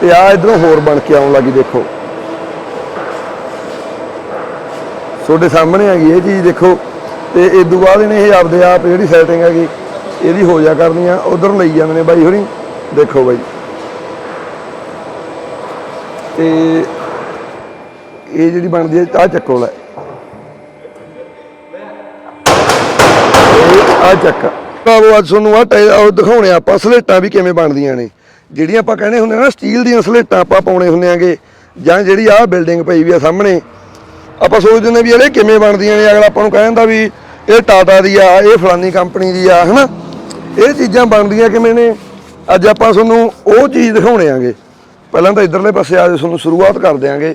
ਤੇ ਆ ਇਧਰੋਂ ਹੋਰ ਬਣ ਕੇ ਆਉਣ ਲੱਗੀ, ਦੇਖੋ। ਤੁਹਾਡੇ ਸਾਹਮਣੇ ਹੈਗੀ ਇਹ ਚੀਜ਼, ਦੇਖੋ। ਤੇ ਇਸ ਤੋਂ ਬਾਅਦ ਇਹਨੇ ਇਹ ਆਪਦੇ ਆਪ ਜਿਹੜੀ ਸੈਟਿੰਗ ਹੈਗੀ, ਇਹਦੀ ਹੋ ਜਾ ਕਰਨੀ ਆ। ਉਧਰ ਲਈ ਜਾਂਦੇ ਨੇ ਬਾਈ ਹੋਰੀ। ਦੇਖੋ ਬਾਈ। ਤੇ ਇਹ ਜਿਹੜੀ ਬਣਦੀ ਹੈ ਆ ਚੱਕੋ ਲੈ। ਆ ਚੱਕ। ਬਾਬੂ ਅੱਜ ਤੁਹਾਨੂੰ ਆ ਦਿਖਾਉਣੇ ਆ ਆਪਾਂ, ਸਲੇਟਾਂ ਵੀ ਕਿਵੇਂ ਬਣਦੀਆਂ ਨੇ। ਜਿਹੜੀਆਂ ਆਪਾਂ ਕਹਿੰਦੇ ਹੁੰਦੇ ਆ ਨਾ, ਸਟੀਲ ਦੀਆਂ ਸਲੇਟਾਂ ਆਪਾਂ ਪਾਉਣੇ ਹੁੰਦੇ ਆਗੇ, ਜਾਂ ਜਿਹੜੀ ਆਹ ਬਿਲਡਿੰਗ ਪਈ ਵੀ ਆ ਸਾਹਮਣੇ। ਆਪਾਂ ਸੋਚਦੇ ਨੇ ਵੀ ਇਹ ਕਿਵੇਂ ਬਣਦੀਆਂ ਨੇ, ਅਗਲਾ ਆਪਾਂ ਨੂੰ ਕਹਿ ਦਿੰਦਾ ਵੀ ਇਹ ਟਾਟਾ ਦੀ ਆ, ਇਹ ਫਲਾਨੀ ਕੰਪਨੀ ਦੀ ਆ, ਹਨਾ? ਇਹ ਚੀਜ਼ਾਂ ਬਣਦੀਆਂ ਕਿਵੇਂ ਨੇ? ਅੱਜ ਆਪਾਂ ਤੁਹਾਨੂੰ ਉਹ ਚੀਜ਼ ਦਿਖਾਉਣੇ ਆਂਗੇ। ਪਹਿਲਾਂ ਤਾਂ ਇਧਰਲੇ ਪਾਸੇ ਆ ਤੁਹਾਨੂੰ ਸ਼ੁਰੂਆਤ ਕਰ ਦਿਆਂਗੇ।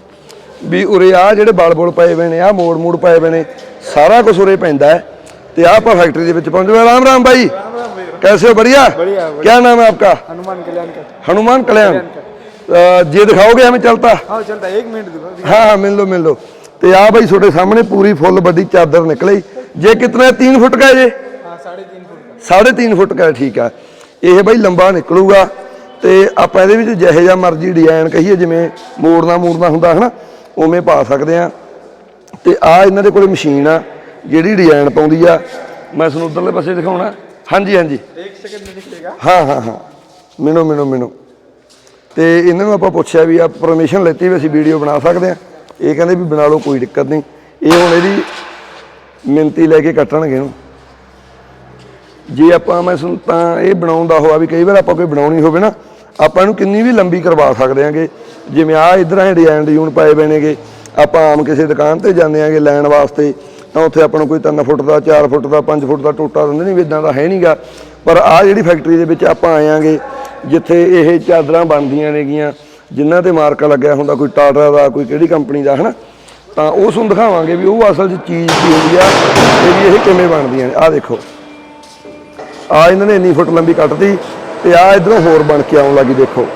ਵੀ ਉਰੇ ਆ ਜਿਹੜੇ ਬਲ ਬੁਲ ਪਏ ਹੋਏ ਨੇ ਆ ਮੋੜ ਮੋੜ ਪਏ ਹੋਏ ਨੇ, ਸਾਰਾ ਕੁਝ ਉਰੇ ਪੈਂਦਾ ਹੈ। ਤੇ ਆ ਆਪਾਂ ਫੈਕਟਰੀ ਦੇ ਵਿੱਚ ਪਹੁੰਚ। ਗਏ ਰਾਮ ਰਾਮ ਬਾਈ। कैसे हो बढ़िया बढ़िया, क्या नाम है आपका हनुमान कल्याण का हनुमान कल्याण अ, ये दिखाओगे हमें चलता हाँ चलता है एक मिनट दो हाँ हाँ मिल लो मिल लो ਤੇ ਆ ਬਾਈ ਤੁਹਾਡੇ ਸਾਹਮਣੇ ਪੂਰੀ ਫੁੱਲ ਵੱਡੀ ਚਾਦਰ ਨਿਕਲੀ ਜੇ ਕਿਤਨਾ 3 ਫੁੱਟ ਕਾ ਹੈ ਜੇ हाँ साढ़े तीन फुट का ਸਾਢੇ ਤਿੰਨ ਫੁੱਟ ਕਾ ਹੈ, ਠੀਕ ਆ ਇਹ ਬਾਈ ਲੰਬਾ ਨਿਕਲੂਗਾ ਤੇ ਆਪਾਂ ਇਹਦੇ ਵਿੱਚ ਜਿਹੇ ਜਿਹਾ ਮਰਜ਼ੀ ਡਿਜ਼ਾਈਨ ਕਹੀਏ ਜਿਵੇਂ ਮੋੜਨਾ ਮੋੜਨਾ ਹੁੰਦਾ ਹਨਾ ਉਵੇਂ ਪਾ ਸਕਦੇ ਆ ਤੇ ਆ ਇਹਨਾਂ ਦੇ ਕੋਲੇ ਮਸ਼ੀਨ ਆ ਜਿਹੜੀ ਡਿਜ਼ਾਈਨ ਪਾਉਂਦੀ ਆ ਮੈਂ ਤੁਹਾਨੂੰ ਉਧਰਲੇ ਪਾਸੇ ਦਿਖਾਉਣਾ ਹਾਂਜੀ ਹਾਂਜੀ। 1 ਸੈਕਿੰਡ ਨਹੀਂ ਨਿਕਲੇਗਾ ਹਾਂ ਹਾਂ ਹਾਂ। ਮੈਨੂੰ ਮੈਨੂੰ ਮੈਨੂੰ ਤੇ ਇਹਨਾਂ ਨੂੰ ਆਪਾਂ ਪੁੱਛਿਆ ਵੀ ਆ ਪਰਮਿਸ਼ਨ ਲੈਤੀ ਵੀ ਅਸੀਂ ਵੀਡੀਓ ਬਣਾ ਸਕਦੇ ਆ ਇਹ ਕਹਿੰਦੇ ਵੀ ਬਣਾ ਲਓ ਕੋਈ ਦਿੱਕਤ ਨਹੀਂ। ਇਹ ਹੁਣ ਇਹਦੀ ਮਿੰਤੀ ਲੈ ਕੇ ਕੱਟਣਗੇ ਇਹਨੂੰ। ਜੇ ਆਪਾਂ ਮੈਂ ਸੁਣ ਤਾਂ ਇਹ ਬਣਾਉਣ ਦਾ ਹੋਆ ਵੀ ਕਈ ਵਾਰ ਆਪਾਂ ਕੋਈ ਬਣਾਉਣੀ ਹੋਵੇ ਨਾ ਆਪਾਂ ਇਹਨੂੰ ਕਿੰਨੀ ਵੀ ਲੰਬੀ ਕਰਵਾ ਸਕਦੇ ਆਂਗੇ ਜਿਵੇਂ ਆ ਇਧਰ ਐ ਡਿਜ਼ਾਈਨ ਡਿਊਨ ਪਾਏ ਬੈਣੇਗੇ ਆਪਾਂ ਆਮ ਕਿਸੇ ਦੁਕਾਨ ਤੇ ਜਾਂਦੇ ਆਂਗੇ ਲੈਣ ਵਾਸਤੇ। ਤਾਂ ਉੱਥੇ ਆਪਾਂ ਨੂੰ ਕੋਈ 3 ਫੁੱਟ ਦਾ 4 ਫੁੱਟ ਦਾ 5 ਫੁੱਟ ਦਾ ਟੋਟਾ ਦਿੰਦੇ ਨਹੀਂ ਵੀ ਇਦਾਂ ਦਾ ਹੈ ਨਹੀਂਗਾ ਪਰ ਆ ਜਿਹੜੀ ਫੈਕਟਰੀ ਦੇ ਵਿੱਚ ਆਪਾਂ ਆਏਆਂਗੇ ਜਿੱਥੇ ਇਹ ਚਾਦਰਾਂ ਬਣਦੀਆਂ ਨੇਗੀਆਂ, ਜਿਨ੍ਹਾਂ ਤੇ ਮਾਰਕਾ ਲੱਗਿਆ ਹੁੰਦਾ, ਕੋਈ ਟਾਟਾ ਦਾ, ਕੋਈ ਕਿਹੜੀ ਕੰਪਨੀ ਦਾ, ਹਨਾ? ਤਾਂ ਉਸ ਨੂੰ ਦਿਖਾਵਾਂਗੇ ਵੀ ਉਹ ਅਸਲ 'ਚ ਚੀਜ਼ ਕੀ ਹੁੰਦੀ ਆ ਤੇ ਵੀ ਇਹ ਕਿਵੇਂ ਬਣਦੀਆਂ ਨੇ। ਆ ਦੇਖੋ। ਆ ਇਹਨਾਂ ਨੇ ਇੰਨੀ ਫੁੱਟ ਲੰਬੀ ਕੱਟਤੀ ਤੇ ਆ ਇਧਰੋਂ ਹੋਰ ਬਣ ਕੇ ਆਉਣ ਲੱਗੀ, ਦੇਖੋ।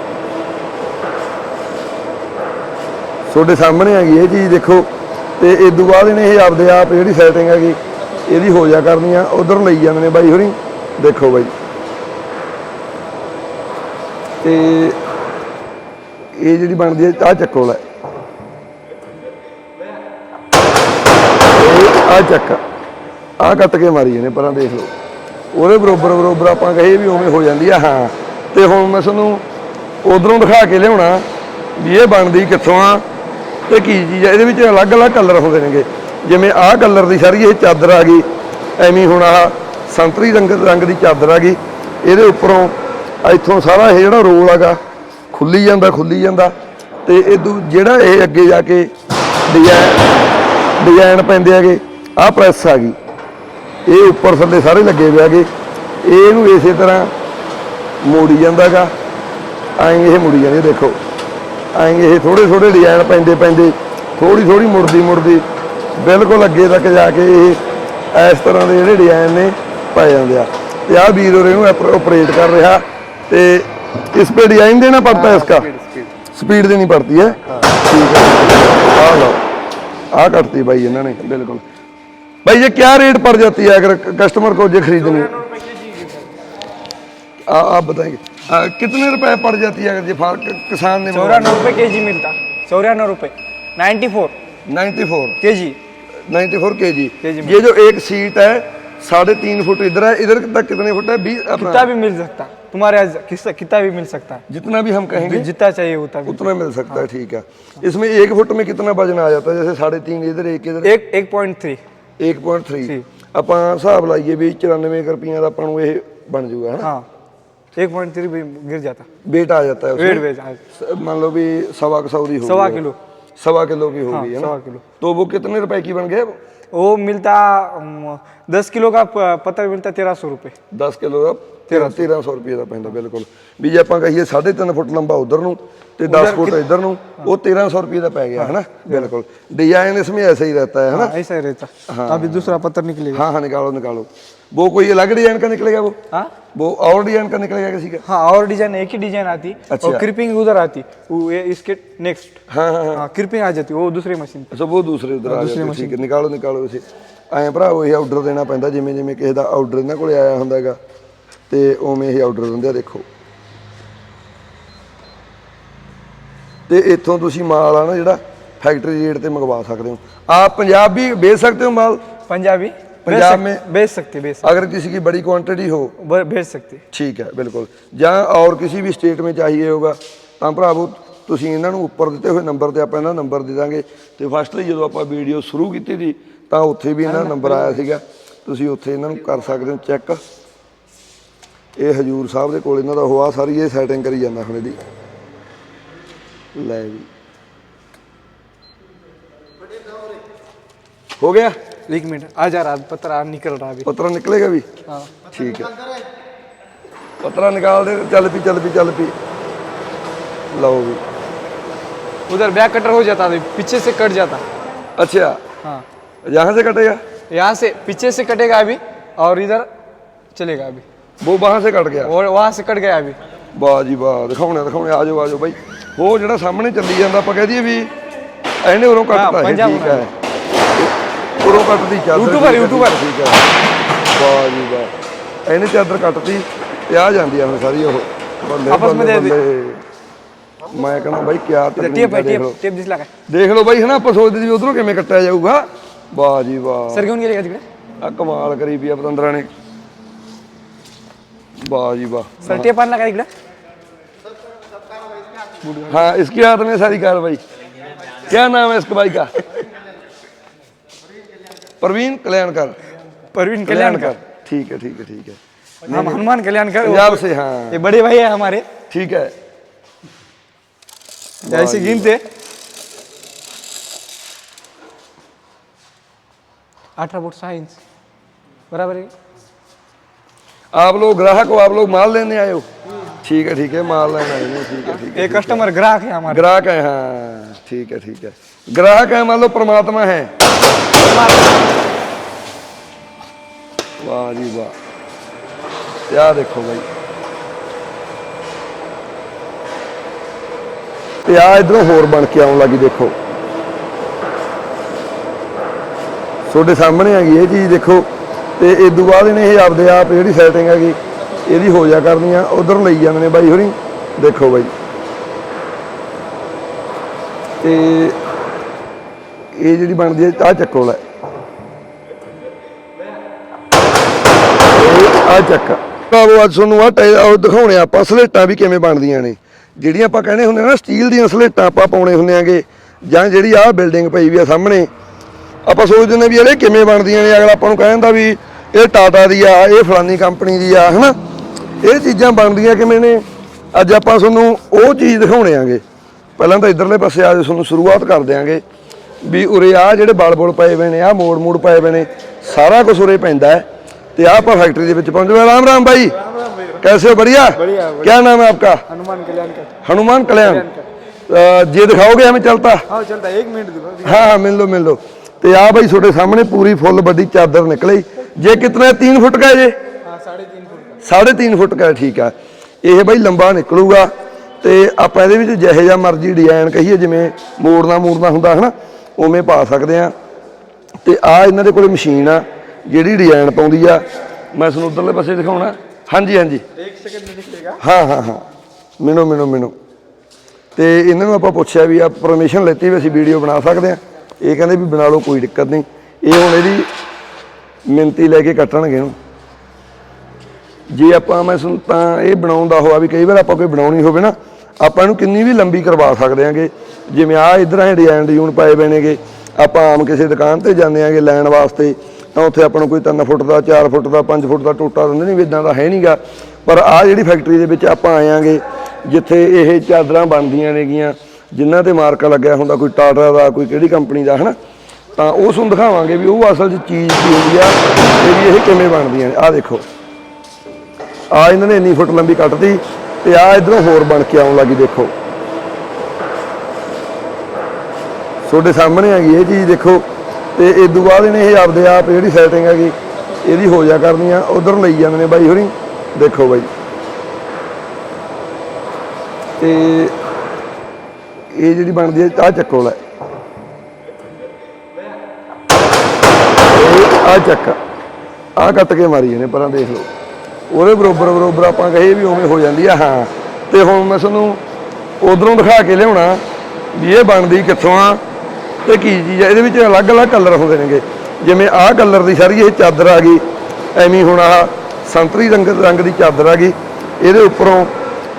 ਤੁਹਾਡੇ ਸਾਹਮਣੇ ਆ ਗਈ ਇਹ ਚੀਜ਼, ਦੇਖੋ। ਤੇ ਇਸ ਤੋਂ ਬਾਅਦ ਇਹਨੇ ਇਹ ਆਪਦੇ ਆਪ ਜਿਹੜੀ ਸੈਟਿੰਗ ਹੈਗੀ, ਇਹਦੀ ਹੋ ਜਾ ਕਰਨੀ ਆ, ਉਧਰ ਲਈ ਜਾਂਦੇ ਨੇ ਬਾਈ ਹੋਰੀ। ਦੇਖੋ ਬਾਈ। ਤੇ ਇਹ ਜਿਹੜੀ ਬਣਦੀ ਹੈ ਆ ਚੱਕੋ ਲੈ। ਆ ਚੱਕ। ਆ ਕੱਟ ਕੇ ਮਾਰੀ ਇਹਨੇ, ਪਰਾਂ ਦੇਖ ਲਓ। ਉਹਦੇ ਬਰੋਬਰ ਬਰੋਬਰ ਆਪਾਂ ਕਹੇ ਵੀ ਉਵੇਂ ਹੋ ਜਾਂਦੀ ਆ, ਹਾਂ। ਤੇ ਹੁਣ ਮੈਂ ਤੁਹਾਨੂੰ ਉਧਰੋਂ ਦਿਖਾ ਕੇ ਲਿਆਉਣਾ ਵੀ ਇਹ ਬਣਦੀ ਕਿੱਥੋਂ ਆ। ਇਹ ਕੀ ਚੀਜ਼ ਆ? ਇਹਦੇ ਵਿੱਚ ਅਲੱਗ-ਅਲੱਗ ਕਲਰ ਹੁੰਦੇ ਨੇਗੇ। ਜਿਵੇਂ ਆਹ ਕਲਰ ਦੀ ਸਾਰੀ ਇਹ ਚਾਦਰ ਆ ਗਈ, ਐਵੇਂ ਹੁਣ ਆਹ ਸੰਤਰੀ ਰੰਗ ਰੰਗ ਦੀ ਚਾਦਰ ਆ ਗਈ। ਇਹਦੇ ਉੱਪਰੋਂ ਇੱਥੋਂ ਸਾਰਾ ਇਹ ਜਿਹੜਾ ਰੋਲ ਹੈਗਾ, ਖੁੱਲੀ ਜਾਂਦਾ ਖੁੱਲੀ ਜਾਂਦਾ। ਤੇ ਇਹ ਦੂ- ਜਿਹੜਾ ਇਹ ਅੱਗੇ ਜਾ ਕੇ ਡਿਜ਼ਾਈਨ ਡਿਜ਼ਾਈਨ ਪੈਂਦੇ ਹੈਗੇ, ਆਹ ਪ੍ਰੈਸ ਆ ਗਈ। ਇਹ ਉੱਪਰ ਥੱਲੇ ਸਾਰੇ ਲੱਗੇ ਹੋਏ ਹੈਗੇ। ਇਹਨੂੰ ਇਸੇ ਤਰ੍ਹਾਂ ਮੋੜੀ ਜਾਂਦਾਗਾ ਐਂ ਇਹ ਮੁੜੀ ਜਾਂਦੀ ਦੇਖੋ। ਐਂ ਇਹ ਥੋੜੇ ਥੋੜੇ ਡਿਜ਼ਾਈਨ ਪੈਂਦੇ ਪੈਂਦੇ ਥੋੜੀ ਥੋੜੀ ਮੁੜਦੀ ਮੁੜਦੀ ਬਿਲਕੁਲ ਅੱਗੇ ਤੱਕ ਜਾ ਕੇ ਇਹ ਇਸ ਤਰ੍ਹਾਂ ਦੇ ਜਿਹੜੇ ਡਿਜ਼ਾਈਨ ਨੇ ਪੈ ਜਾਂਦੇ ਆ ਤੇ ਆਹ ਵੀਰ ਹੋਰ ਇਹਨੂੰ ਆਪਰੇਟ ਕਰ ਰਿਹਾ ਤੇ ਇਸ पे डिजाइन देना पड़ता है इसका स्पीड देनी पड़ती है ठीक है आ लो आ करती भाई इन्होंने बिल्कुल भाई ये क्या रेट पड़ जाती है अगर कस्टमर को ये खरीदनी आ- आप बताएंगे आ, कितने रुपए पड़ जाती है अगर ये फार किसान ने चौरानवे रुपए के जी मिलता चौरानवे रुपए नाइन्टी फोर 94 के जी 94 के जी kg में। ये जो एक सीट है साढ़े तीन फुट इधर है इधर तक कितने फुट है बीस अपना कितना भी मिल सकता तुम्हारे यहाँ किस- कितना भी मिल सकता है जितना भी हम कहेंगे जितना चाहिए उतना भी उतना मिल सकता है ठीक है इसमें एक फुट में कितना वजन आ जाता है जैसे साढ़े तीन इधर एक इधर एक एक पॉइंट थ्री 1.3 ਆਪਾਂ ਹਿਸਾਬ ਲਾਈਏ ਵੀ 94 ਕੁ ਰੁਪਈਆਂ ਦਾ ਆਪਾਂ ਨੂੰ ਇਹ ਬਣ ਜਾਊਗਾ ਹਨਾ हाँ एक पॉइंट थ्री गिर जाता वेट आ जाता है वेट वेट हाँ। मान लो भी सवा सौ की होगी सवा किलो सवा किलो की होगी है सवा किलो तो वो कितने रुपए की बन गए वो मिलता दस किलो का पत्थर मिलता तेरह सौ रुपये दस किलो का 13 1300 ਰੁਪਏ ਦਾ ਪੈਂਦਾ ਬਿਲਕੁਲ ਵੀ ਜੇ ਆਪਾਂ ਕਹੀਏ 3.5 ਫੁੱਟ ਲੰਬਾ ਉਧਰ ਨੂੰ ਤੇ 10 ਫੁੱਟ ਇਧਰ ਨੂੰ ਉਹ 1300 ਰੁਪਏ ਦਾ ਪੈ ਗਿਆ ਹੈ ना बिल्कुल डिजाइन इसमें ऐसे ही रहता है है ना हाँ, ऐसा ही रहता अभी दूसरा पत्थर निकलेगा हाँ हाँ निकालो निकालो वो कोई अलग डिजाइन का निकलेगा वो हाँ वो और डिजाइन का निकलेगा किसी का हाँ और डिजाइन एक ही डिजाइन आती अच्छा। और क्रिपिंग उधर आती वो ये इसके नेक्स्ट हाँ हाँ हाँ हाँ क्रिपिंग आ जाती वो दूसरी मशीन ਅੱਛਾ ਉਹ ਦੂਸਰੇ ਉਧਰ ਆ ਜਾਂਦੇ ਠੀਕ ਹੈ ਨਿਕਾਲੋ ਨਿਕਾਲੋ ਇਸੇ ਐਂ ਭਰਾ ਉਹ ਇਹ ਆਰਡਰ ਦੇਣਾ ਪੈਂਦਾ ਜਿਵੇਂ ਜਿਵੇਂ ਕਿਸੇ ਦਾ ਆਰਡਰ ਇਹਨਾਂ ਕੋਲੇ ਆਇਆ ਹੁੰਦਾ ਹੈਗਾ ਤੇ ਉਵੇਂ ਇਹ ਆਰਡਰ ਦਿੰਦੇ ਆ ਦੇਖੋ ਤੇ ਇੱਥੋਂ ਤੁਸੀਂ ਮਾਲ ਆ ਨਾ ਜਿਹੜਾ ਫੈਕਟਰੀ ਰੇਟ ਤੇ ਮੰਗਵਾ ਸਕਦੇ ਹੋ ਆਪ ਪੰਜਾਬ ਵੀ बेच सकते हो माल पंजाबी पंजाब बेच सक- में- बेच सकते बेच अगर किसी की बड़ी क्वांटिटी हो सकते ब- बेच सकते ਠੀਕ ਹੈ ਬਿਲਕੁਲ ਜਾਂ ਔਰ ਕਿਸੇ ਵੀ ਸਟੇਟ ਵਿੱਚ ਚਾਹੀਏ ਹੋਗਾ ਤਾਂ ਭਰਾਵੋ ਤੁਸੀਂ ਇਹਨਾਂ ਨੂੰ ਉੱਪਰ ਦਿੱਤੇ ਹੋਏ ਨੰਬਰ ਤੇ ਆਪਾਂ ਇਹਨਾਂ ਦਾ ਨੰਬਰ ਦੇ ਦਾਂਗੇ ਤੇ ਫਸਟਲੀ ਜਦੋਂ ਆਪਾਂ ਵੀਡੀਓ ਸ਼ੁਰੂ ਕੀਤੀ ਸੀ ਤਾਂ ਉੱਥੇ ਵੀ ਇਹਨਾਂ ਦਾ ਨੰਬਰ ਆਇਆ ਸੀਗਾ ਤੁਸੀਂ ਉੱਥੇ ਇਹਨਾਂ ਨੂੰ ਕਰ ਸਕਦੇ ਹੋ ਚੈੱਕ ਇਹ ਹਜੂਰ ਸਾਹਿਬ ਦੇ ਕੋਲ ਇਹਨਾਂ ਦਾ ਹੋਆ ਸਾਰੀ ਇਹ ਸੈਟਿੰਗ ਕਰੀ ਜਾਂਦਾ ਹੁਣ ਇਹਦੀ ਲੈ ਵੀ ਹੋ ਗਿਆ एक मिनट आ जा रहा पत्र आ निकल रहा अभी ਪਤਰਾ ਨਿਕਲੇਗਾ ਵੀ हाँ ਠੀਕ ਹੈ ਪਤਰਾ ਨਿਕਾਲ ਦੇ ਚੱਲ ਪੀ ਚੱਲ ਪੀ ਚੱਲ ਪੀ ਲਓ ਵੀ उधर बैक कटर हो जाता अभी पीछे से कट जाता अच्छा हाँ यहाँ से कटेगा यहाँ से पीछे से कटेगा अभी और इधर चलेगा अभी वो वहाँ से कट गया और वहाँ से कट गया अभी ਵਾਹ ਜੀ ਵਾਹ ਦਿਖਾਉਣੇ ਦਿਖਾਉਣੇ ਆ ਜਾਓ ਆ ਜਾਓ ਬਾਈ ਉਹ ਜਿਹੜਾ ਸਾਹਮਣੇ ਚੱਲੀ ਜਾਂਦਾ ਆਪਾਂ ਕਹਿ ਦਈਏ ਵੀ ਇਹਨੇ ਉਰੋਂ ਕੱਟਦਾ ਹੈ ਪੰਜਾਬ ਠੀਕ ਹੈ ਉਰੋਂ ਕੱਟਦੀ ਚਾਦਰ YouTuber, ਠੀਕ ਹੈ, YouTuber। ਠੀਕ ਹੈ ਵਾਹ ਜੀ ਵਾਹ ਇਹਨੇ ਚਾਦਰ ਕੱਟਤੀ ਤੇ ਆ ਜਾਂਦੀ ਆ ਹੁਣ ਸਾਰੀ ਉਹ ਬੱਲੇ ਆਪਸ ਵਿੱਚ ਦੇ- ਬੱਲੇ। ਮੈਂ ਕਹਿੰਦਾ ਬਾਈ ਕਿਆ इधर ਤਕਨੀਕ टेप ਆ है ਦੇਖ टेप ਲਓ टेप दिस लगा ਦੇਖ ਲਓ ਬਾਈ ਹਨਾ ਆਪਾਂ ਸੋਚਦੇ ਸੀ ਉਧਰੋਂ ਕਿਵੇਂ ਕੱਟਿਆ ਜਾਊਗਾ ਵਾਹ ਜੀ ਵਾਹ सर घेऊन गेले का तिकडे ਆ ਕਮਾਲ ਕਰੀ ਪਈ ਆ ਪਤੰਦਰਾਂ ਨੇ वाह जी वाह। सर आणला का इकडे हाँ इसके हाथ में सारी कार्रवाई। क्या नाम है इसके भाई का? प्रवीण कल्याणकर। परवीन कल्याणकर। ठीक है ठीक है ठीक है। हम हनुमान कल्याणकर पंजाब से हाँ। ये बड़े भाई है हमारे। ठीक है। ऐसे गिनते अठारह सहा इंच। बराबर है। आप लोग ग्राहक हो आप लोग माल लेने आए हो ठीक है ठीक है माल लेने आए हो ठीक है ठीक है ये कस्टमर ग्राहक है हमारे ग्राहक है हाँ ठीक है ठीक है ग्राहक है मान लो परमात्मा है वाह जी वाह क्या देखो भाई ਤੇ ਆ ਇਧਰੋਂ ਹੋਰ ਬਣ ਕੇ ਆਉਣ ਲੱਗੀ ਦੇਖੋ ਤੁਹਾਡੇ ਸਾਹਮਣੇ ਹੈਗੀ ਇਹ ਚੀਜ਼ ਦੇਖੋ ਤੇ ਇਸ ਤੋਂ ਬਾਅਦ ਇਹਨੇ ਇਹ ਆਪਦੇ ਆਪ ਜਿਹੜੀ ਸੈਟਿੰਗ ਹੈਗੀ, ਇਹਦੀ ਹੋ ਜਾ ਕਰਨੀ ਆ, ਉਧਰ ਲਈ ਜਾਂਦੇ ਨੇ ਬਾਈ ਹੋਰੀ। ਦੇਖੋ ਬਾਈ। ਤੇ ਇਹ ਜਿਹੜੀ ਬਣਦੀ ਹੈ ਆ ਚੱਕੋ ਆ ਚੱਕ। ਆਓ ਅੱਜ ਤੁਹਾਨੂੰ ਆ ਦਿਖਾਉਣੇ ਆ ਆਪਾਂ, ਸਲੇਟਾਂ ਵੀ ਕਿਵੇਂ ਬਣਦੀਆਂ ਨੇ। ਜਿਹੜੀਆਂ ਆਪਾਂ ਕਹਿੰਦੇ ਹੁੰਦੇ ਨਾ ਸਟੀਲ ਦੀਆਂ ਸਲੇਟਾਂ ਆਪਾਂ ਪਾਉਣੇ ਹੁੰਦੇ ਆਗੇ, ਜਾਂ ਜਿਹੜੀ ਆਹ ਬਿਲਡਿੰਗ ਪਈ ਵੀ ਆ ਸਾਹਮਣੇ ਆਪਾਂ ਸੋਚਦੇ ਨੇ ਵੀ ਇਹਦੇ ਕਿਵੇਂ ਬਣਦੀਆਂ ਨੇ ਅਗਲਾ ਆਪਾਂ ਨੂੰ ਕਹਿੰਦਾ ਵੀ ਇਹ ਟਾਟਾ ਦੀ ਆ ਇਹ ਫਲਾਨੀ ਕੰਪਨੀ ਦੀ ਆ ਹਨਾ ਇਹ ਚੀਜ਼ਾਂ ਬਣਦੀਆਂ ਕਿਵੇਂ ਨੇ ਅੱਜ ਆਪਾਂ ਤੁਹਾਨੂੰ ਉਹ ਚੀਜ਼ ਦਿਖਾਉਣੇ ਆਗੇ ਪਹਿਲਾਂ ਤਾਂ ਇਧਰਲੇ ਪਾਸੇ ਆ ਜਾਓ ਤੁਹਾਨੂੰ ਸ਼ੁਰੂਆਤ ਕਰ ਦਿਆਂਗੇ ਵੀ ਉਰੇ ਆ ਜਿਹੜੇ ਬਲ ਬੁਲ ਪਏ ਹੋਏ ਨੇ ਆ ਮੋੜ ਮੋੜ ਪਏ ਹੋਏ ਨੇ ਸਾਰਾ ਕੁਝ ਉਰੇ ਪੈਂਦਾ ਹੈ ਤੇ ਆ ਆਪਾਂ ਫੈਕਟਰੀ ਦੇ ਵਿੱਚ ਪਹੁੰਚ ਗਏ ਰਾਮ ਰਾਮ ਭਾਈ कैसे हो बढ़िया बढ़िया, क्या नाम है आपका हनुमान कल्याणकर हनुमान कल्याण अ, ये दिखाओगे हमें चलता हाँ चलता है एक मिनट दो हाँ हाँ मिल लो मिल लो ਤੇ ਆ ਬਾਈ ਤੁਹਾਡੇ ਸਾਹਮਣੇ ਪੂਰੀ ਫੁੱਲ ਵੱਡੀ ਚਾਦਰ ਨਿਕਲੀ। ਜੇ ਕਿਤਨਾ 3 ਫੁੱਟ ਕਾ ਜੇ ਹਾਂ 3.5 ਫੁੱਟ 3.5 ਫੁੱਟ ਕਾ ਠੀਕ ਆ। ਇਹ ਬਾਈ ਲੰਬਾ ਨਿਕਲੂਗਾ ਤੇ ਆਪਾਂ ਇਹਦੇ ਵਿੱਚ ਜਿਹੇ ਜਾਂ ਮਰਜ਼ੀ ਡਿਜ਼ਾਈਨ ਕਹੀਏ ਜਿਵੇਂ ਮੋੜਨਾ ਮੋੜਨਾ ਹੁੰਦਾ ਹਨਾ? ਉਵੇਂ ਪਾ ਸਕਦੇ ਆ। ਤੇ ਆ ਇਹਨਾਂ ਦੇ ਕੋਲੇ ਮਸ਼ੀਨ ਆ ਜਿਹੜੀ ਡਿਜ਼ਾਈਨ ਪਾਉਂਦੀ ਆ। ਮੈਂ ਤੁਹਾਨੂੰ ਉਧਰਲੇ ਪਾਸੇ ਦਿਖਾਉਣਾ। ਹਾਂਜੀ ਹਾਂਜੀ। ਹਾਂ ਹਾਂ ਹਾਂ ਮੈਨੂੰ ਮੈਨੂੰ ਮੈਨੂੰ ਤੇ ਇਹਨਾਂ ਨੂੰ ਆਪਾਂ ਪੁੱਛਿਆ ਵੀ ਆ ਪਰਮਿਸ਼ਨ ਲੈਤੀ ਵੀ ਅਸੀਂ ਵੀਡੀਓ ਬਣਾ ਸਕਦੇ ਆ। ਇਹ ਕਹਿੰਦੇ ਵੀ ਬਣਾ ਲਓ, ਕੋਈ ਦਿੱਕਤ ਨਹੀਂ। ਇਹ ਹੁਣ ਇਹਦੀ ਮਿੰਤੀ ਲੈ ਕੇ ਕੱਟਣਗੇ ਇਹਨੂੰ ਜੇ ਆਪਾਂ ਮੈਂ ਸੁਣ ਤਾਂ ਇਹ ਬਣਾਉਣ ਦਾ ਹੋਆ ਵੀ ਕਈ ਵਾਰ ਆਪਾਂ ਕੋਈ ਬਣਾਉਣੀ ਹੋਵੇ ਨਾ, ਆਪਾਂ ਇਹਨੂੰ ਕਿੰਨੀ ਵੀ ਲੰਬੀ ਕਰਵਾ ਸਕਦੇ ਆਂਗੇ। ਜਿਵੇਂ ਆ ਇਧਰ ਐ ਡਿਜ਼ਾਈਨ ਡਿਜ਼ਾਈਨ ਪਾਏ ਬਣੇ ਨੇਗੇ। ਆਪਾਂ ਆਮ ਕਿਸੇ ਦੁਕਾਨ ਤੇ ਜਾਂਦੇ ਆਂਗੇ ਲੈਣ ਵਾਸਤੇ, ਤਾਂ ਉੱਥੇ ਆਪਾਂ ਨੂੰ ਕੋਈ 3 ਫੁੱਟ ਦਾ 4 ਫੁੱਟ ਦਾ 5 ਫੁੱਟ ਦਾ ਟੋਟਾ ਦਿੰਦੇ ਨਹੀਂ ਵੀ ਇਦਾਂ ਦਾ ਹੈ ਨਹੀਂਗਾ। ਪਰ ਆ ਜਿਹੜੀ ਫੈਕਟਰੀ ਦੇ ਵਿੱਚ ਆਪਾਂ ਆਇਆਂਗੇ ਜਿੱਥੇ ਇਹ ਚਾਦਰਾਂ ਬਣਦੀਆਂ ਨੇਗੀਆਂ ਜਿਨ੍ਹਾਂ ਤੇ ਮਾਰਕਾ ਲੱਗਿਆ ਹੁੰਦਾ, ਕੋਈ ਟਾਟਾ ਦਾ, ਕੋਈ ਕਿਹੜੀ ਕੰਪਨੀ ਦਾ, ਹਨਾ? ਤਾਂ ਉਸ ਨੂੰ ਦਿਖਾਵਾਂਗੇ ਵੀ ਉਹ ਅਸਲ 'ਚ ਚੀਜ਼ ਕੀ ਹੁੰਦੀ ਆ ਤੇ ਵੀ ਇਹ ਕਿਵੇਂ ਬਣਦੀਆਂ ਨੇ। ਆਹ ਦੇਖੋ। ਆ ਇਹਨਾਂ ਨੇ ਇੰਨੀ ਫੁੱਟ ਲੰਬੀ ਕੱਟਤੀ ਤੇ ਆ ਇਧਰੋਂ ਹੋਰ ਬਣ ਕੇ ਆਉਣ ਲੱਗੀ, ਦੇਖੋ। ਤੁਹਾਡੇ ਸਾਹਮਣੇ ਹੈਗੀ ਇਹ ਚੀਜ਼, ਦੇਖੋ। ਤੇ ਇਸ ਤੋਂ ਬਾਅਦ ਇਹਨੇ ਇਹ ਆਪਦੇ ਆਪ ਜਿਹੜੀ ਸੈਟਿੰਗ ਹੈਗੀ, ਇਹਦੀ ਹੋ ਜਾ ਕਰਨੀ ਆ। ਉਧਰ ਲਈ ਜਾਂਦੇ ਨੇ ਬਾਈ ਹੋਰੀ। ਦੇਖੋ ਬਾਈ। ਤੇ ਇਹ ਜਿਹੜੀ ਬਣਦੀ ਹੈ ਆ ਚੱਕੋ ਲੈ। ਆ ਚੱਕ। ਆ ਕੱਟ ਕੇ ਮਾਰੀ ਇਹਨੇ, ਪਰਾਂ ਦੇਖ ਲਓ। ਉਹਦੇ ਬਰੋਬਰ ਬਰੋਬਰ ਆਪਾਂ ਕਹੇ ਵੀ ਉਵੇਂ ਹੋ ਜਾਂਦੀ ਆ, ਹਾਂ। ਤੇ ਹੁਣ ਮੈਂ ਤੁਹਾਨੂੰ ਉਧਰੋਂ ਦਿਖਾ ਕੇ ਲਿਆਉਣਾ ਵੀ ਇਹ ਬਣਦੀ ਕਿੱਥੋਂ ਆ ਤੇ ਕੀ ਚੀਜ਼ ਆ। ਇਹਦੇ ਵਿੱਚ ਅਲੱਗ-ਅਲੱਗ ਕਲਰ ਹੁੰਦੇ ਨੇਗੇ। ਜਿਵੇਂ ਆਹ ਕਲਰ ਦੀ ਸਾਰੀ ਇਹ ਚਾਦਰ ਆ ਗਈ, ਐਵੇਂ ਹੁਣ ਆਹ ਸੰਤਰੀ ਰੰਗ ਰੰਗ ਦੀ ਚਾਦਰ ਆ ਗਈ। ਇਹਦੇ ਉੱਪਰੋਂ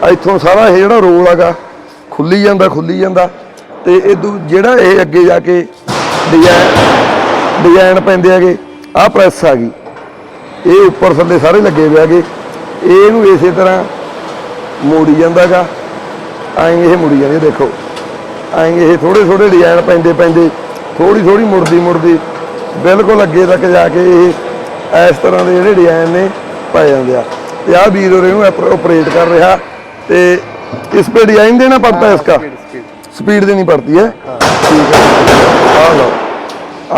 ਇੱਥੋਂ ਸਾਰਾ ਇਹ ਜਿਹੜਾ ਰੋਲ ਹੈਗਾ ਖੁੱਲੀ ਜਾਂਦਾ ਖੁੱਲੀ ਜਾਂਦਾ। ਤੇ ਇਹ ਦੂ- ਜਿਹੜਾ ਇਹ ਅੱਗੇ ਜਾ ਕੇ ਡਿਜ਼ਾਈਨ ਡਿਜ਼ਾਈਨ ਪੈਂਦੇ ਹੈਗੇ, ਆਹ ਪ੍ਰੈਸ ਆ ਗਈ। ਇਹ ਉੱਪਰ ਥੱਲੇ ਸਾਰੇ ਲੱਗੇ ਹੋਏ ਹੈਗੇ। ਇਹਨੂੰ ਇਸੇ ਤਰ੍ਹਾਂ ਮੋੜੀ ਜਾਂਦਾਗਾ ਐਂ ਇਹ ਮੁੜੀ ਜਾਂਦੀ ਦੇਖੋ। ਐਂ ਇਹ ਥੋੜੇ ਥੋੜੇ ਡਿਜ਼ਾਈਨ ਪੈਂਦੇ ਪੈਂਦੇ ਥੋੜੀ ਥੋੜੀ ਮੁੜਦੀ ਮੁੜਦੀ ਬਿਲਕੁਲ ਅੱਗੇ ਤੱਕ ਜਾ ਕੇ ਇਹ ਇਸ ਤਰ੍ਹਾਂ ਦੇ ਜਿਹੜੇ ਡਿਜ਼ਾਈਨ ਨੇ ਪੈ ਜਾਂਦੇ ਆ। ਤੇ ਆਹ ਵੀਰ ਹੋਰ ਇਹਨੂੰ ਆਪਰੇਟ ਕਰ ਰਿਹਾ ਤੇ ਇਸ पे डिज़ाइन देना पड़ता है इसका। स्पीड देनी पड़ती है। ठीक है। आ लो।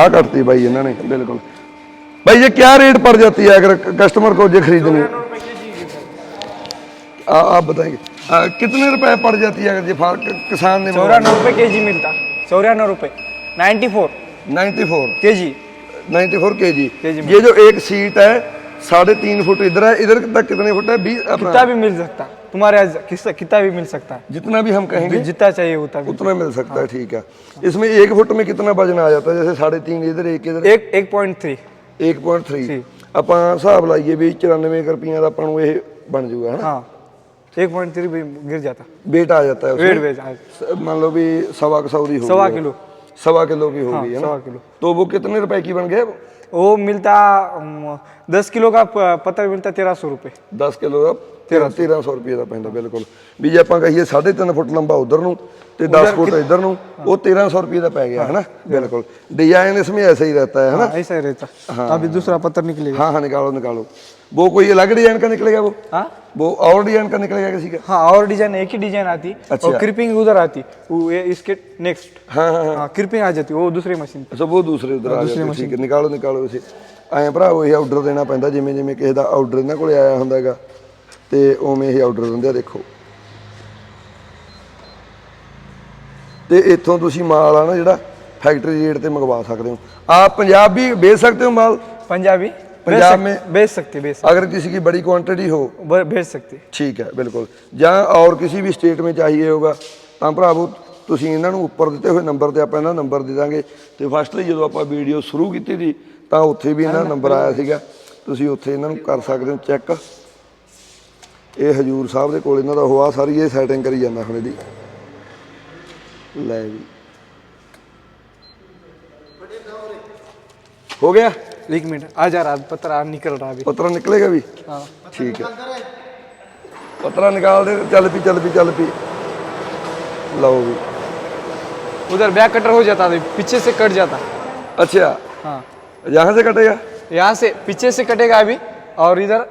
आ करती भाई इन्होंने बिल्कुल। भाई ये क्या रेट पड़ जाती है अगर कस्टमर को ये खरीदनी? आप बताएँगे आ, कितने रुपए पड़ जाती है अगर ये फा- किसान ने चौरानवे रुपये के जी मिलता। चौरानवे रुपये नाइन्टी फोर। 94 के जी 94 के जी ये जो एक सीट है साढ़े तीन फुट इधर है इधर तक कितने फुट है? बीस कितना भी मिल सकता। तुम्हारे आज किस- कितना भी मिल सकता है जितना भी हम कहेंगे जितना चाहिए उतना भी उतना मिल सकता है ठीक है इसमें एक फुट में कितना वजन आ जाता है जैसे साढ़े तीन इधर एक इधर एक एक पॉइंट थ्री 1.3 ਆਪਾਂ ਹਿਸਾਬ ਲਾਈਏ ਵੀ 94 ਕੁ ਰੁਪਈਆ ਦਾ ਆਪਾਂ ਨੂੰ ਇਹ ਬਣ ਜਾਊਗਾ ਹਨਾ हाँ एक पॉइंट थ्री भी गिर जाता वेट आ जाता है उसमें वेट वेट हाँ, स- मान लो भी सवा सौ की होगी सवा वो। किलो सवा किलो की होगी है ना सवा किलो तो वो कितने रुपए की बन गया वो मिलता अम, दस किलो का प- पत्थर मिलता तेरह सौ रुपये 10 ਕਿਲੋ ਦਾ 13 1300 ਰੁਪਏ ਦਾ ਪੈਂਦਾ ਬਿਲਕੁਲ ਵੀ ਜੇ ਆਪਾਂ ਕਹੀਏ 3.5 ਫੁੱਟ ਲੰਬਾ ਉਧਰ ਨੂੰ ਤੇ 10 ਫੁੱਟ ਇਧਰ ਨੂੰ ਉਹ 1300 ਰੁਪਏ ਦਾ ਪੈ ਗਿਆ ਹੈ ना बिल्कुल डिजाइन इसमें ऐसे ही रहता है है ना हाँ, ऐसा ही रहता अभी दूसरा पत्थर निकलेगा हाँ हाँ निकालो निकालो वो कोई अलग डिजाइन का निकलेगा वो हाँ वो और डिजाइन का निकलेगा किसी का हाँ और डिजाइन एक ही डिजाइन आती अच्छा। और क्रिपिंग उधर आती वो ये इसके नेक्स्ट हाँ हाँ हाँ हाँ क्रिपिंग आ जाती वो दूसरी मशीन ਅੱਛਾ ਉਹ ਦੂਸਰੇ ਉਧਰ ਆ ਜਾਂਦੇ ਠੀਕ ਹੈ ਨਿਕਾਲੋ ਨਿਕਾਲੋ ਇਸੇ ਐਂ ਭਰਾ ਉਹ ਇਹ ਆਰਡਰ ਦੇਣਾ ਪੈਂਦਾ ਜਿਵੇਂ ਜਿਵੇਂ ਕਿਸੇ ਦਾ ਆਰਡਰ ਇਹਨਾਂ ਕੋਲੇ ਆਇਆ ਹੁੰਦਾ ਹੈਗਾ ਤੇ ਉਵੇਂ ਇਹ ਆਰਡਰ ਦਿੰਦੇ ਆ ਦੇਖੋ ਤੇ ਇੱਥੋਂ ਤੁਸੀਂ ਮਾਲ ਆ ਨਾ ਜਿਹੜਾ ਫੈਕਟਰੀ ਰੇਟ ਤੇ ਮੰਗਵਾ ਸਕਦੇ ਹੋ ਆਪ ਪੰਜਾਬ ਵੀ ਵੇਚ ਸਕਦੇ ਹੋ ਮਾਲ पंजाबी बेच पंजाब सक- में- बेच सकते बेच अगर किसी की बड़ी क्वांटिटी हो सकते बेच सकते ਠੀਕ ਹੈ ਬਿਲਕੁਲ ਜਾਂ ਔਰ ਕਿਸੇ ਵੀ ਸਟੇਟ ਵਿੱਚ ਚਾਹੀਏ ਹੋਗਾ ਤਾਂ ਭਰਾਵੋ ਤੁਸੀਂ ਇਹਨਾਂ ਨੂੰ ਉੱਪਰ ਦਿੱਤੇ ਹੋਏ ਨੰਬਰ ਤੇ ਆਪਾਂ ਇਹਨਾਂ ਦਾ ਨੰਬਰ ਦੇ ਦਾਂਗੇ ਤੇ ਫਸਟਲੀ ਜਦੋਂ ਆਪਾਂ ਵੀਡੀਓ ਸ਼ੁਰੂ ਕੀਤੀ ਸੀ ਤਾਂ ਉੱਥੇ ਵੀ ਇਹਨਾਂ ਦਾ ਨੰਬਰ ਆਇਆ ਸੀਗਾ ਤੁਸੀਂ ਉੱਥੇ ਇਹਨਾਂ ਨੂੰ ਕਰ ਸਕਦੇ ਹੋ ਚੈੱਕ ਇਹ ਹਜੂਰ ਸਾਹਿਬ ਦੇ ਕੋਲ ਇਹਨਾਂ ਦਾ ਹੋਆ ਸਾਰੀ ਇਹ ਸੈਟਿੰਗ ਕਰੀ ਜਾਂਦਾ ਹੁਣ ਇਹਦੀ ਲੈ ਵੀ ਹੋ ਗਿਆ एक मिनट आ जा रहा पत्थर आ निकल रहा अभी ਪਤਰਾ ਨਿਕਲੇਗਾ ਵੀ हाँ ਠੀਕ ਹੈ ਪਤਰਾ ਨਿਕਾਲ ਦੇ ਚੱਲ ਪੀ ਚੱਲ ਪੀ ਚੱਲ ਪੀ ਲਓ ਵੀ उधर बैक कटर हो जाता अभी पीछे से कट जाता अच्छा हाँ यहाँ से कटेगा यहाँ से पीछे से कटेगा अभी और इधर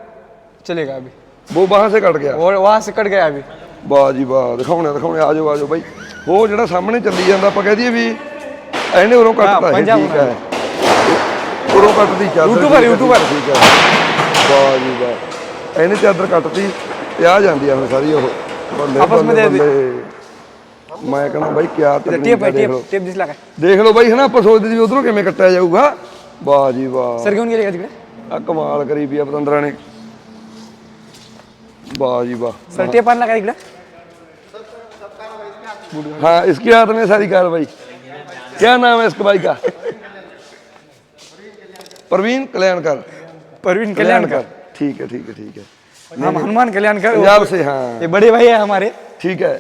चलेगा अभी वो वहां से कट गया और वहाँ से कट गया अभी ਵਾਹ ਜੀ ਵਾਹ ਦਿਖਾਉਣੇ ਦਿਖਾਉਣੇ ਆਜੋ ਆਜੋ ਬਾਈ ਉਹ ਜਿਹੜਾ ਸਾਹਮਣੇ ਚੱਲੀ ਜਾਂਦਾ ਆਪਾਂ ਕਹਿ ਦਈਏ ਵੀ ਇਹਨੇ ਉਰੋਂ ਕੱਟਤਾ ਹੈ ਪੰਜਾਬ ਠੀਕ ਹੈ ਉਰੋਂ ਕੱਟਦੀ ਚਾਦਰ YouTuber, ਠੀਕ ਹੈ, YouTuber। ਠੀਕ ਹੈ ਵਾਹ ਜੀ ਵਾਹ ਇਹਨੇ ਚਾਦਰ ਕੱਟਤੀ ਤੇ ਆ ਜਾਂਦੀ ਆ ਹੁਣ ਸਾਰੀ ਉਹ ਬੱਲੇ ਆਪਸ ਵਿੱਚ ਦੇ ਦੇ। ਬੱਲੇ। ਮੈਂ ਕਹਿੰਦਾ ਬਾਈ ਕਿਆ इधर ਤਕਨੀਕ टेप ਹੈ है ਦੇਖ टेप ਲਓ टेप दिस लगा ਦੇਖ ਲਓ ਬਾਈ ਹਨਾ ਆਪਾਂ ਸੋਚਦੇ ਸੀ ਵੀ ਉਧਰੋਂ ਕਿਵੇਂ ਕੱਟਿਆ ਜਾਊਗਾ ਵਾਹ ਜੀ ਵਾਹ सर क्यों नहीं करेगा तिकडे ਆ ਕਮਾਲ ਕਰੀ ਵੀ ਆ ਪਤੰਦਰਾਂ ਨੇ वाह जी वाह सर टेप का इकडे? हाँ इसके हाथ में सारी कार्रवाई क्या नाम है इसके भाई का? प्रवीण कल्याणकर। परवीन कल्याणकर। ठीक है ठीक है ठीक है। हम हनुमान कल्याणकर पंजाब से हाँ। ये बड़े भाई है हमारे। ठीक है।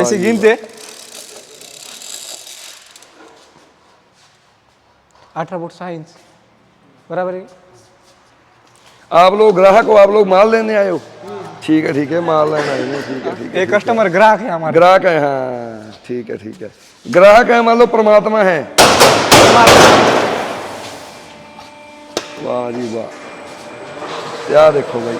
ऐसे गिनते। अठारह सहा इंच बराबर है? आप लोग ग्राहक हो आप लोग माल लेने आए हो? ठीक है ठीक है माल लेने आए हो ठीक है ठीक है एक कस्टमर ग्राहक है हमारा। ग्राहक है हाँ ठीक है ठीक है। ग्राहक है मान लो परमात्मा है। वाह जी वाह। क्या देखो भाई।